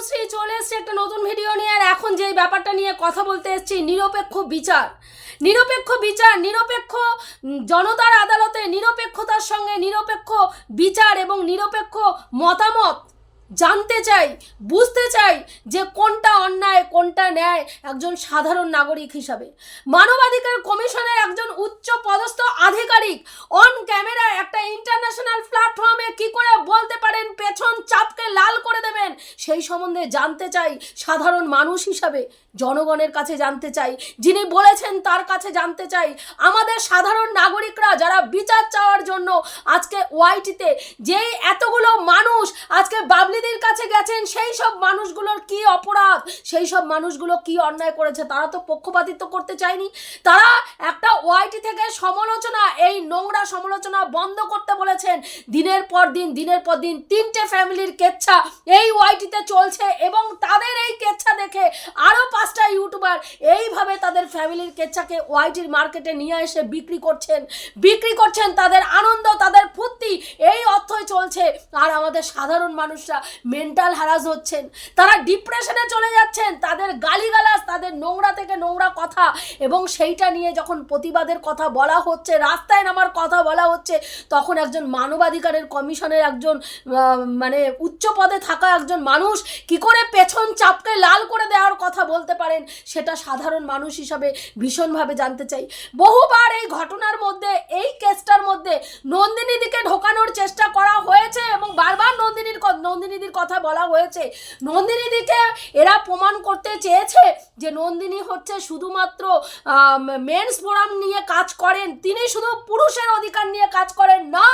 তনুশ্রী চলে এসছে একটা নতুন ভিডিও নিয়ে, আর এখন যে ব্যাপারটা নিয়ে কথা বলতে এসেছি, নিরপেক্ষ বিচার। নিরপেক্ষ বিচার, নিরপেক্ষ জনতার আদালতে নিরপেক্ষতার সঙ্গে নিরপেক্ষ বিচার এবং নিরপেক্ষ মতামত জানতে চাই, বুঝতে চাই যে কোনটা অন্যায়, কোনটা ন্যায় একজন সাধারণ নাগরিক হিসাবে। মানবাধিকার কমিশনের একজন উচ্চ পদস্থ আধিকারিক অন ক্যামেরায় একটা ইন্টারন্যাশনাল প্ল্যাটফর্মে কি করে বলতে পারেন, পেছন চাপকে লাল করে দেবেন, সেই সম্বন্ধে জানতে চাই, সাধারণ মানুষ হিসাবে জনগণের কাছে জানতে চাই, যিনি বলেছেন তার কাছে জানতে চাই, আমাদের সাধারণ নাগরিকরা যারা বিচার চাওয়ার জন্য আজকে ওয়াইটিতে যেই এতগুলো মানুষ আজকে বাবলিদের কাছে গেছেন, সেই সব মানুষগুলোর কি অপরাধ? সেই সব মানুষগুলো কি অন্যায় করেছে? তারা তো পক্ষপাতিত্ব করতে চায়নি। তারা একটা ওয়াইটি থেকে সমালোচনা, এই নোংরা সমালোচনা বন্ধ করতে বলেছেন। দিনের পর দিন, দিনের পর দিন তিনটে ফ্যামিলির কেচ্ছা এই ওয়াইটিতে চলছে এবং তাদের এই কেচ্ছা দেখে আরও পাঁচটা ইউটিউবার এইভাবে তাদের ফ্যামিলির কেচ্ছাকে ওয়াইটির মার্কেটে নিয়ে এসে বিক্রি করছেন। বিক্রি করছেন, তাদের আনন্দ, তাদের ফুর্তি, এই অর্থই চলছে। আর আমাদের সাধারণ মানুষরা মেন্টাল হ্যারাস হচ্ছেন। তারা ডিপ্রেশনে চলে যাচ্ছেন। তাদের গালিগালাজ, তাদের নোংরা থেকে নোংরা কথা। এবং সেইটা নিয়ে যখন প্রতিবাদের কথা বলা হচ্ছে, রাস্তায় নামার কথা বলা হচ্ছে, তখন একজন মানবাধিকারের কমিশনের একজন মানে উচ্চ পদে থাকা একজন মানুষ কি করে পেছন চাপকে লাল করে দেওয়ার কথা বলতে পারেন, সেটা সাধারণ মানুষ হিসাবে ভীষণভাবে জানতে চাই। বহুবার এই ঘটনার মধ্যে, এই কেসটার মধ্যে নন্দিনীদিকে ঢোকানোর চেষ্টা করা হয়েছে এবং বারবার নন্দিনীর নন্দিনীদির কথা বলা হয়েছে। নন্দিনীদিকে এরা প্রমাণ করতে চেয়েছে যে নন্দিনী হচ্ছে শুধুমাত্র মেন্স ফোরাম নিয়ে কাজ করেন, তিনি শুধু পুরুষের অধিকার নিয়ে কাজ করেন, না!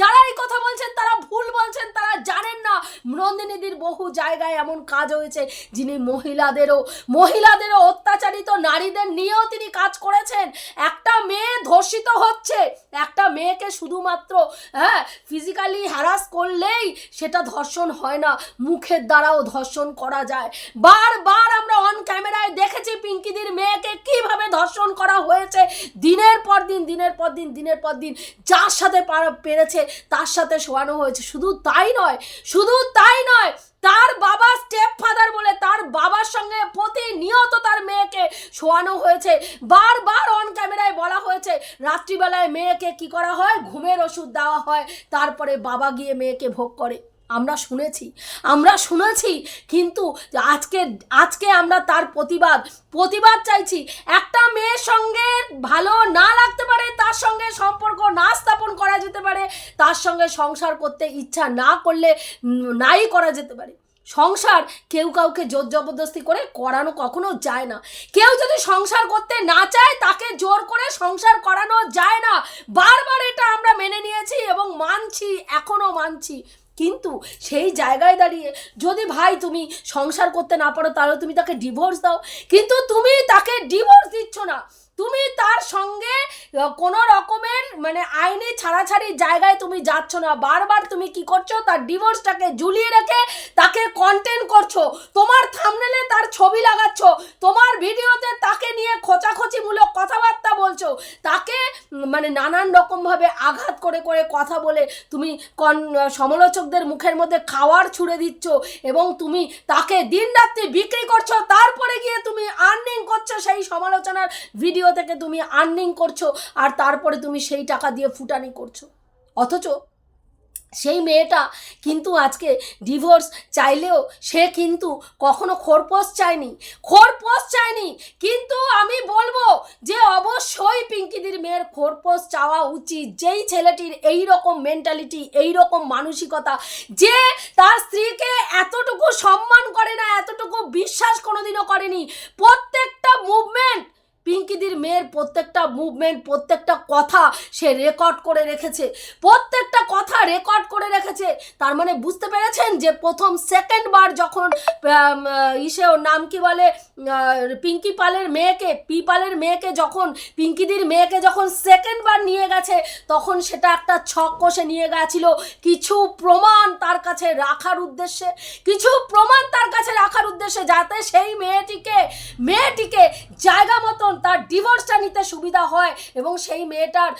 যারা এই কথা বলছেন, তারা ভুল বলছেন, তারা জানেন না! নন্দিনীদির বহু জায়গায় এমন কাজ হয়েছে, যিনি মহিলাদেরও মহিলাদেরও অত্যাচারিত নারীদের নিয়েও তিনি কাজ করেছেন। একটা মেয়ে ধর্ষিত হচ্ছে, একটা মেয়েকে শুধুমাত্র হ্যাঁ ফিজিক্যালি হ্যারাস করলেই সেটা ধর্ষণ হয় না, মুখের দ্বারাও ধর্ষণ করা যায়। বারবার আমরা অন ক্যামেরায় দেখেছি পিঙ্কিদির মেয়েকে কীভাবে ধর্ষণ করা হয়েছে। দিনের পর দিন, দিনের পর দিন, দিনের পর দিন যার সাথে পেরেছে তার সাথে শোয়ানো হয়েছে। শুধু তাই নয়, শুধু তাই নয়, তার বাবা স্টেপ ফাদার বলে তার বাবার সঙ্গে প্রতিনিয়ত তার মেয়েকে শোয়ানো হয়েছে। বারবার অন ক্যামেরায় বলা হয়েছে, রাত্রিবেলায় মেয়েকে কি করা হয়? ঘুমের ওষুধ দেওয়া হয়, তারপরে বাবা গিয়ে মেয়েকে ভোগ করে। আমরা শুনেছি আমরা শুনেছি, কিন্তু আজকে আজকে আমরা তার প্রতিবাদ প্রতিবাদ চাইছি, একটা মেয়ের সঙ্গে ভালো না লাগতে পারে, তার সঙ্গে সম্পর্ক না স্থাপন করা যেতে পারে, তার সঙ্গে সংসার করতে ইচ্ছা না করলে নাই করা যেতে পারে। সংসার কেউ কাউকে জোর জবরদস্তি করে করানো কখনো যায় না। কেউ যদি সংসার করতে না চায়, তাকে জোর করে সংসার করানো যায় না। বারবার এটা আমরা মেনে নিয়েছি এবং মানছি এখনও মানছি। কিন্তু সেই জায়গায় দাঁড়িয়ে যদি ভাই তুমি সংসার করতে না পারো, তাহলে তুমি তাকে ডিভোর্স দাও। কিন্তু তুমি তাকে ডিভোর্স দিচ্ছ না। তুমি তার সঙ্গে কোনো রকমের মানে আইনি ছাড়াছাড়ি জায়গায় তুমি যাচ্ছ না। বারবার তুমি কি করছ? তার ডিভোর্সটাকে ঝুলিয়ে রেখে তাকে কন্টেন্ট করছ। তোমার থামনেলে তার ছবি লাগাচ্ছ। তোমার ভিডিওতে তাকে নিয়ে খোঁচাখোচিমূলক কথাবার্তা বলছো? তাকে মানে নানান রকমভাবে আঘাত করে করে কথা বলে তুমি কন সমালোচকদের মুখের মধ্যে খাওয়ার ছুড়ে দিচ্ছ এবং তুমি তাকে দিন রাত্রি বিক্রি করছ, তারপরে গিয়ে তুমি আর্নিং করছ, সেই সমালোচনার ভিডিও থেকে তুমি আর্নিং করছ, আর তারপরে তুমি সেই টাকা দিয়ে ফুটানি করছ। অথচ সেই মেয়েটা কিন্তু আজকে ডিভোর্স চাইলেও সে কিন্তু কখনো খোরপোশ চায়নি। খোরপোশ চায়নি। কিন্তু আমি বলব যে অবশ্যই পিঙ্কিদির মেয়ের খোরপোশ চাওয়া উচিত। যেই ছেলেটির এই রকম মেন্টালিটি এই রকম মানসিকতা, যে তার স্ত্রীকে এতটুকু সম্মান করে না, এতটুকু বিশ্বাস কোনোদিনও করেনি মেয়ের প্রত্যেকটা মুভমেন্ট প্রত্যেকটা কথা সে রেকর্ড করে রেখেছে। প্রত্যেকটা কথা রেকর্ড করে রেখেছে। তার মানে বুঝতে পেরেছেন যে প্রথম সেকেন্ড বার যখন ইসে ওর নাম কি বলে? পিঙ্কি পালের মেয়েকে, পি পালের মেয়েকে যখন, পিঙ্কিদির মেয়েকে যখন সেকেন্ড বার নিয়ে গেছে, তখন সেটা একটা ছক কষে নিয়ে গেছিল। কিছু প্রমাণ তার কাছে রাখার উদ্দেশ্যে, কিছু প্রমাণ তার কাছে রাখার উদ্দেশ্যে যাতে সেই মেয়েটিকে মেয়েটিকে জায়গা মতন তার ডিভোর্সটা নিতে সুবিধা হয় এবং সেই মেয়েটার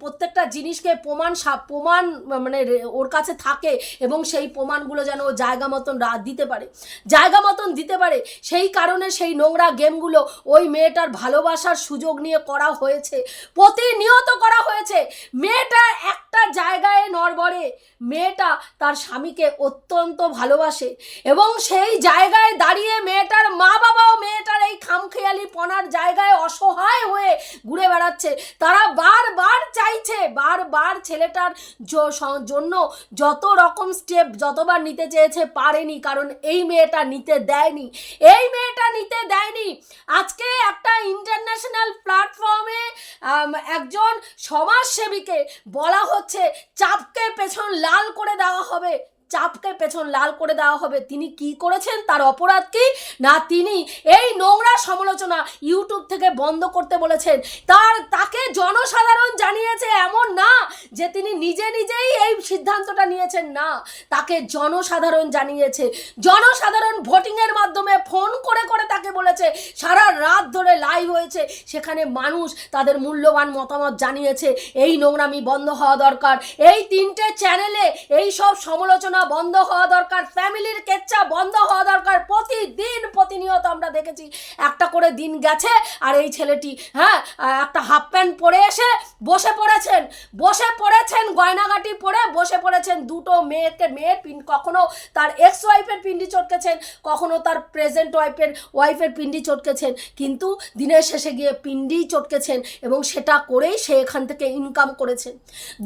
প্রত্যেকটা জিনিসকে প্রমাণ প্রমাণ মানে ওর কাছে থাকে এবং সেই প্রমাণগুলো যেন ও জায়গা মতন দিতে পারে। জায়গা মতন দিতে পারে, সেই কারণে সেই নোংরা গেমগুলো ওই মেয়েটার ভালোবাসার সুযোগ নিয়ে করা হয়েছে, প্রতিনিয়ত করা হয়েছে। মেয়েটা একটা জায়গায় নড়বড়ে, মেয়েটা তার স্বামীকে অত্যন্ত ভালোবাসে এবং সেই জায়গায় দাঁড়িয়ে মেয়েটার মা বাবাও মেয়েটার এই খামখেয়ালি পনার জায়গায় অসহায় হয়ে ঘুরে বেড়াচ্ছে। তারা বারবার চাইছে, বারবার ছেলেটার জন্য যত রকম স্টেপ যতবার নিতে চেয়েছে পারেনি, কারণ এই মেয়েটা নিতে দেয়নি। এই মেয়েটা নিতে দেয়নি। আজকে একটা ইন্টারন্যাশনাল প্ল্যাটফর্মে একজন সমাজসেবীকে বলা হচ্ছে চাপকে পেছন লাল করে দেওয়া হবে। চাপকে পেছন লাল করে দেওয়া হবে। তিনি কি করেছেন? তার অপরাধ কি? না, তিনি এই নোংরা সমালোচনা ইউটিউব থেকে বন্ধ করতে বলেছেন। তার, তাকে জনসাধারণ জানিয়েছে এমন না যে তিনি নিজে নিজেই এই সিদ্ধান্তটা নিয়েছেন না। তাকে জনসাধারণ জানিয়েছে। জনসাধারণ ভোটিংয়ের মাধ্যমে ফোন করে করে তাকে বলেছে, সারা রাত ধরে লাইভ হয়েছে। সেখানে মানুষ তাদের মূল্যবান মতামত জানিয়েছে। এই নোংরামি বন্ধ হওয়া দরকার। এই তিনটে চ্যানেলে এই সব সমালোচনা বন্ধ হওয়া দরকার, ফ্যামিলির কেচ্চা বন্ধ হওয়া দরকার, প্রতিদিন প্রতিনিয়ত আমরা দেখেছি, একটা করে দিন গেছে আর এই ছেলেটি হ্যাঁ একটা হাফ প্যান্ট পরে এসে বসে পড়েছেন বসে পড়েছেন, গয়নাগাটি পরে বসে পড়েছেন, দুটো মেয়েকে, মেয়ের পিন, কখনো তার এক্স ওয়াইফের পিন্ডি চটকেছেন, কখনো তার প্রেজেন্ট ওয়াইফের ওয়াইফের পিন্ডি চটকেছেন, কিন্তু দিনের শেষে গিয়ে পিন্ডি চটকেছেন এবং সেটা করেই সে এখান থেকে ইনকাম করেছেন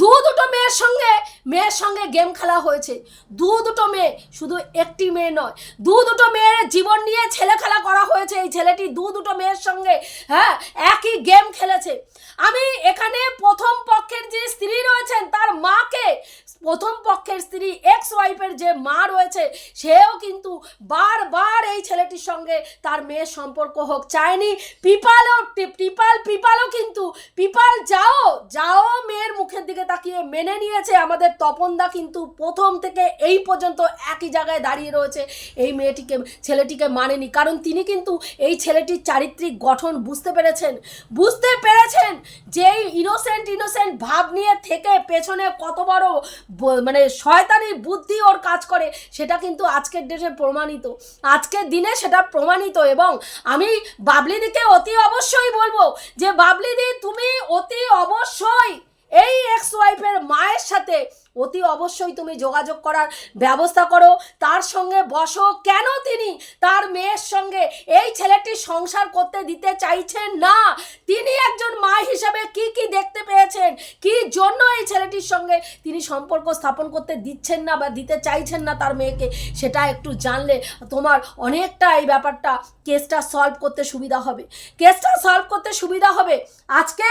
দু দুটো মেয়ের সঙ্গে মেয়ের সঙ্গে গেম খেলা হয়েছে। দু দুটো মেয়ে, শুধু একটি মেয়ে নয়, দু দুটো মেয়ের জীবন নিয়ে ছেলে খেলা করা হয়েছে এই ছেলেটি দু দুটো মেয়ের সঙ্গে হ্যাঁ একই গেম খেলেছে। আমি এখানে প্রথম পক্ষের যে স্ত্রী রয়েছেন, তার মাকে প্রথম পক্ষের স্ত্রী এক্স ওয়াইফের যে মা রয়েছে, সেও কিন্তু বারবার এই ছেলেটির সঙ্গে তার মেয়ের সম্পর্ক হোক। চায়নি পিপালও পিপাল পিপালও কিন্তু, পিপাল যাও যাও মেয়ের মুখের দিকে তাকিয়ে মেনে নিয়েছে। আমাদের তপনদা কিন্তু প্রথম থেকে এই পর্যন্ত একই জায়গায় দাঁড়িয়ে রয়েছে। এই মেয়েটিকে, ছেলেটিকে মানেনি, কারণ তিনি কিন্তু এই ছেলেটির চারিত্রিক গঠন বুঝতে পেরেছেন। বুঝতে পেরেছেন যে ইনোসেন্ট ইনোসেন্ট ভাব নিয়ে থেকে পেছনে কত বড় মানে শয়তানি বুদ্ধি ওর কাজ করে, সেটা কিন্তু আজকের ডেটে প্রমাণিত। আজকের দিনে সেটা প্রমাণিত এবং আমি বাবলিদিকে অতি অবশ্যই বলব যে বাবলিদি তুমি অতি অবশ্যই এই এক্স ওয়াইফের মায়ের সাথে অতি অবশ্যই তুমি যোগাযোগ করার ব্যবস্থা করো। তার সঙ্গে বসো। কেন তিনি তার মেয়ের সঙ্গে এই ছেলেটি সংসার করতে দিতে চাইছেন না? তিনি একজন মা হিসাবে কি কি দেখতে পেয়েছেন? কি জন্য এই ছেলেটির সঙ্গে তিনি সম্পর্ক স্থাপন করতে দিচ্ছেন না বা দিতে চাইছেন না তার মেয়েকে? সেটা একটু জানলে তোমার অনেকটা এই ব্যাপারটা কেসটা সলভ করতে সুবিধা হবে। কেসটা সলভ করতে সুবিধা হবে। আজকে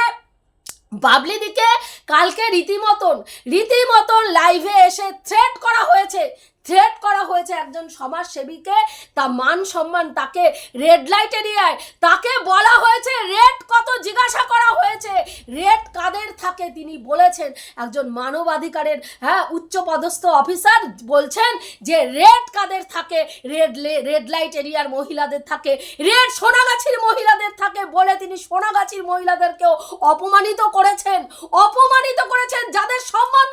বাবলিদিকে কালকে রীতিমতন রীতিমতন লাইভে এসে থ্রেট করা হয়েছে। থ্রেট করা হয়েছে একজন সমাজসেবীকে, তা মান সম্মান তাকে রেড লাইট এরিয়ায় তাকে বলা হয়েছে রেড কত জিজ্ঞাসা করা হয়েছে? রেড কাদের থাকে? তিনি বলেছেন, একজন মানবাধিকারের হ্যাঁ উচ্চপদস্থ অফিসার বলছেন যে রেড কাদের থাকে? রেড রেড লাইট এরিয়ার মহিলাদের থাকে? রেড সোনাগাছির মহিলাদের থাকে? বলে তিনি সোনাগাছির মহিলাদেরকেও অপমানিত করেছেন। অপমানিত করেছেন যাদের সম্মান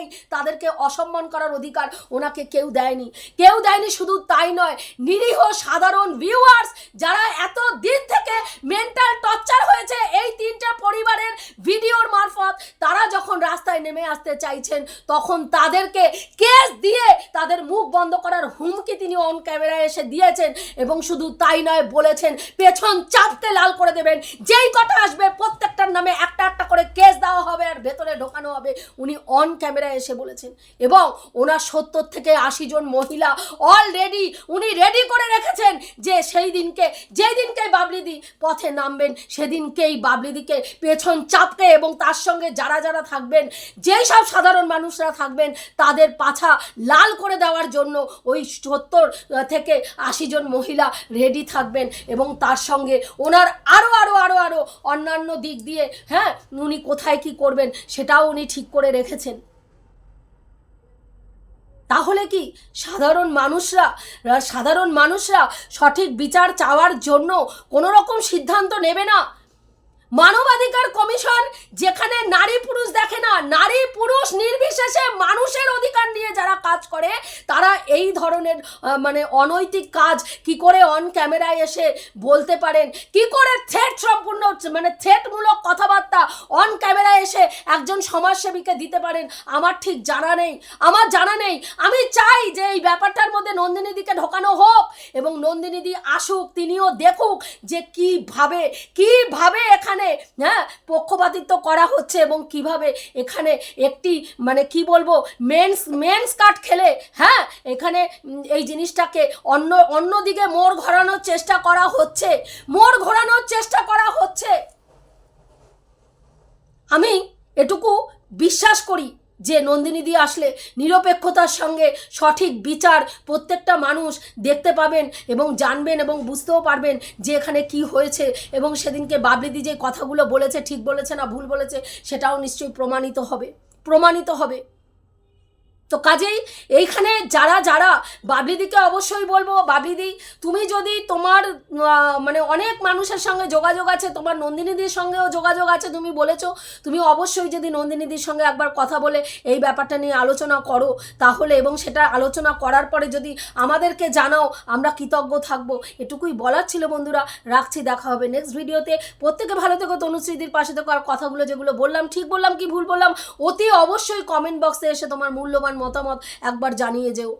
নেই, তাদেরকে অসম্মান করার অধিকার ওনাকে কেউ দেয়নি। কেউ দেয়নি শুধু তাই নয়, নিরীহ সাধারণ ভিউয়ার্স যারা এত দিন থেকে মেন্টাল টর্চার হয়েছে এই তিনটে পরিবারের ভিডিওর মারফত, তারা যখন রাস্তায় নেমে আসতে চাইছেন, তখন তাদেরকে কেস দিয়ে তাদের মুখ বন্ধ করার হুমকি তিনি অন ক্যামেরায় এসে দিয়েছেন এবং শুধু তাই নয় বলেছেন, পেছন চাপতে লাল করে দেবেন, যেই কথা আসবে প্রত্যেকটার নামে একটা একটা করে কেস দেওয়া হবে আর ভেতরে ঢোকানো হবে। উনি অন ক্যামেরায় এসে বলেছেন। এবং ওনার সত্তর থেকে আশি জন মহিলা অলরেডি উনি রেডি করে রেখেছেন যে সেই দিনকে, যেই দিনকে বাবলিদি পথে নামবেন, সেদিনকেই বাবলিদিকে পেছন চাপকে এবং তার সঙ্গে যারা যারা থাকবেন, যেই সব সাধারণ মানুষরা থাকবেন, তাদের পাছা লাল করে দেওয়ার জন্য ওই সত্তর থেকে আশি জন মহিলা রেডি থাকবেন এবং তার সঙ্গে ওনার আরও আরও আরও আরও অন্যান্য দিক দিয়ে হ্যাঁ উনি কোথায় কি করবেন, সেটাও উনি ঠিক করে রেখেছেন। তাহলে কি সাধারণ মানুষরা সাধারণ মানুষরা সঠিক বিচার চাওয়ার জন্য কোনো রকম সিদ্ধান্ত নেবে না? মানবাধিকার কমিশন, যেখানে নারী পুরুষ দেখে না, নারী পুরুষ নির্বিশেষে মানুষের অধিকার নিয়ে যারা কাজ করে, তারা এই ধরনের মানে অনৈতিক কাজ কি করে অন ক্যামেরায় এসে বলতে পারেন? কি করে থ্রেট সম্পূর্ণ মানে থ্রেটমূলক কথাবার্তা অন ক্যামেরায় এসে একজন সমাজসেবীকে দিতে পারেন? আমার ঠিক জানা নেই। আমার জানা নেই। আমি চাই যে এই ব্যাপারটার মধ্যে নন্দিনীদিকে ঢোকানো হোক এবং নন্দিনীদি আসুক, তিনিও দেখুক যে কীভাবে কীভাবে এখানে হ্যাঁ পক্ষপাতিত্ব করা হচ্ছে এবং কীভাবে এখানে একটি মানে কি বলব, মেন্স মেন্স কাট খেলে হ্যাঁ এখানে এই জিনিসটাকে অন্য, অন্যদিকে মোড় ঘোরানোর চেষ্টা করা হচ্ছে। মোড় ঘোরানোর চেষ্টা করা হচ্ছে। আমি এটুকু বিশ্বাস করি। যে নন্দিনী দিয়ে আসলে নিরপেক্ষতার সঙ্গে সঠিক বিচার প্রত্যেকটা মানুষ দেখতে পাবেন এবং জানবেন এবং বুঝতেও পারবেন যে এখানে কি হয়েছে এবং সেদিনকে বাবলিদি যে কথাগুলো বলেছে, ঠিক বলেছে না ভুল বলেছে, সেটাও নিশ্চয়ই প্রমাণিত হবে প্রমাণিত হবে। তো কাজেই এইখানে যারা যারা, বাবলিদিকে অবশ্যই বলব, বাবলিদি, তুমি যদি তোমার মানে অনেক মানুষের সঙ্গে যোগাযোগ আছে, তোমার নন্দিনীদির সঙ্গেও যোগাযোগ আছে, তুমি বলেছ, তুমি অবশ্যই যদি নন্দিনীদির সঙ্গে একবার কথা বলে এই ব্যাপারটা নিয়ে আলোচনা করো, তাহলে এবং সেটা আলোচনা করার পরে যদি আমাদেরকে জানাও, আমরা কৃতজ্ঞ থাকব। এটুকুই বলার ছিল বন্ধুরা, রাখছি, দেখা হবে নেক্সট ভিডিওতে প্রত্যেকে ভালো থেকো, তনুশ্রীদির পাশে থেকো, আর কথাগুলো যেগুলো বললাম, ঠিক বললাম কি ভুল বললাম, অতি অবশ্যই কমেন্ট বক্সে এসে তোমার মূল্যবান মতামত একবার জানিয়ে যেও।